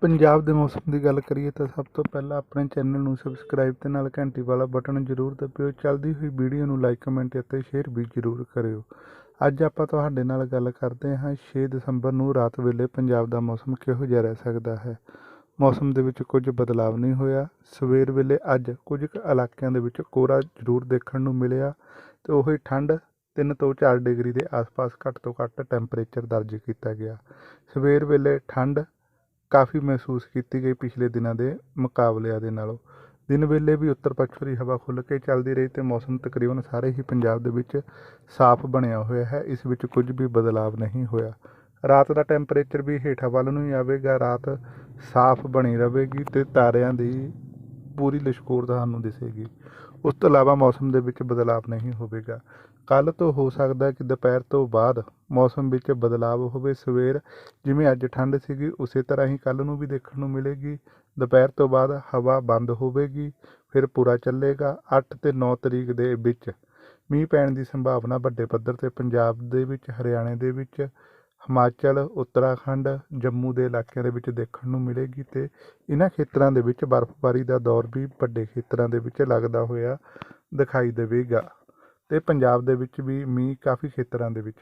ਪੰਜਾਬ ਦੇ ਮੌਸਮ ਦੀ ਗੱਲ ਕਰੀਏ ਤਾਂ ਸਭ ਤੋਂ ਪਹਿਲਾਂ ਆਪਣੇ ਚੈਨਲ ਨੂੰ ਸਬਸਕ੍ਰਾਈਬ ਤੇ ਨਾਲ ਘੰਟੀ ਵਾਲਾ ਬਟਨ ਜ਼ਰੂਰ ਦਬਾਇਓ ਚੱਲਦੀ ਹੋਈ ਵੀਡੀਓ ਨੂੰ ਲਾਈਕ ਕਮੈਂਟ ਅਤੇ ਸ਼ੇਅਰ ਵੀ ਜ਼ਰੂਰ ਕਰਿਓ। ਅੱਜ ਆਪਾਂ ਤੁਹਾਡੇ ਨਾਲ ਗੱਲ ਕਰਦੇ ਹਾਂ 6 ਦਸੰਬਰ ਨੂੰ ਰਾਤ ਵੇਲੇ ਪੰਜਾਬ ਦਾ ਮੌਸਮ ਕਿਹੋ ਜਿਹਾ ਰਹਿ ਸਕਦਾ ਹੈ? ਮੌਸਮ ਦੇ ਵਿੱਚ ਕੁਝ ਬਦਲਾਵ ਨਹੀਂ ਹੋਇਆ। ਸਵੇਰ ਵੇਲੇ ਅੱਜ ਕੁਝ ਕੁ ਇਲਾਕਿਆਂ ਦੇ ਵਿੱਚ ਕੋਹਰਾ ਜ਼ਰੂਰ ਦੇਖਣ ਨੂੰ ਮਿਲਿਆ ਤੇ ਉਹੀ ਠੰਡ 3 ਤੋਂ 4 ਡਿਗਰੀ ਦੇ ਆਸ-ਪਾਸ ਘੱਟ ਤੋਂ ਘੱਟ ਟੈਂਪਰੇਚਰ ਦਰਜ ਕੀਤਾ ਗਿਆ। ਸਵੇਰ ਵੇਲੇ ਠੰਡ ਕਾਫੀ ਮਹਿਸੂਸ ਕੀਤੀ ਗਈ ਪਿਛਲੇ ਦਿਨਾਂ ਦੇ ਮੁਕਾਬਲਿਆਂ ਦੇ ਨਾਲੋਂ। ਦਿਨ ਵੇਲੇ ਵੀ ਉੱਤਰ ਪੱਛਮੀ ਹਵਾ ਖੁੱਲ੍ਹ ਕੇ ਚੱਲਦੀ ਰਹੀ ਤੇ ਮੌਸਮ ਤਕਰੀਬਨ ਸਾਰੇ ਹੀ ਪੰਜਾਬ ਦੇ ਵਿੱਚ ਸਾਫ਼ ਬਣਿਆ ਹੋਇਆ ਹੈ, ਇਸ ਵਿੱਚ ਕੁਝ ਵੀ ਬਦਲਾਵ ਨਹੀਂ ਹੋਇਆ। ਰਾਤ ਦਾ ਟੈਂਪਰੇਚਰ ਵੀ ਹੇਠਾਂ ਵੱਲ ਨੂੰ ਹੀ ਆਵੇਗਾ, ਰਾਤ ਸਾਫ਼ ਬਣੀ ਰਹੇਗੀ ਤੇ ਤਾਰਿਆਂ ਦੀ ਪੂਰੀ ਲਿਸ਼ਕੋਰ ਤੁਹਾਨੂੰ ਦਿਸੇਗੀ। ਉਸ ਤੋਂ ਇਲਾਵਾ ਮੌਸਮ ਦੇ ਵਿੱਚ ਬਦਲਾਵ ਨਹੀਂ ਹੋਵੇਗਾ। ਕੱਲ ਤੋਂ ਹੋ ਸਕਦਾ ਕਿ ਦੁਪਹਿਰ ਤੋਂ ਬਾਅਦ ਮੌਸਮ ਵਿੱਚ ਬਦਲਾਵ ਹੋਵੇ। ਸਵੇਰ ਜਿਵੇਂ ਅੱਜ ਠੰਡ ਸੀਗੀ, ਉਸੇ ਤਰ੍ਹਾਂ ਹੀ ਕੱਲ ਨੂੰ ਵੀ ਦੇਖਣ ਨੂੰ ਮਿਲੇਗੀ। ਦੁਪਹਿਰ ਤੋਂ ਬਾਅਦ ਹਵਾ ਬੰਦ ਹੋਵੇਗੀ, ਫਿਰ ਪੂਰਾ ਚੱਲੇਗਾ। 8 ਤੇ 9 ਤਰੀਕ ਦੇ ਵਿੱਚ ਮੀਂਹ ਪੈਣ ਦੀ ਸੰਭਾਵਨਾ ਵੱਡੇ ਪੱਧਰ ਤੇ ਪੰਜਾਬ ਦੇ ਵਿੱਚ, ਹਰਿਆਣੇ ਦੇ ਵਿੱਚ ਹਿਮਾਚਲ, ਉੱਤਰਾਖੰਡ, ਜੰਮੂ ਦੇ ਇਲਾਕਿਆਂ ਦੇ ਵਿੱਚ ਦੇਖਣ ਨੂੰ ਮਿਲੇਗੀ ਅਤੇ ਇਹਨਾਂ ਖੇਤਰਾਂ ਦੇ ਵਿੱਚ ਬਰਫ਼ਬਾਰੀ ਦਾ ਦੌਰ ਵੀ ਵੱਡੇ ਖੇਤਰਾਂ ਦੇ ਵਿੱਚ ਲੱਗਦਾ ਹੋਇਆ ਦਿਖਾਈ ਦੇਵੇਗਾ ਅਤੇ ਪੰਜਾਬ ਦੇ ਵਿੱਚ ਵੀ ਮੀਂਹ ਕਾਫੀ ਖੇਤਰਾਂ ਦੇ ਵਿੱਚ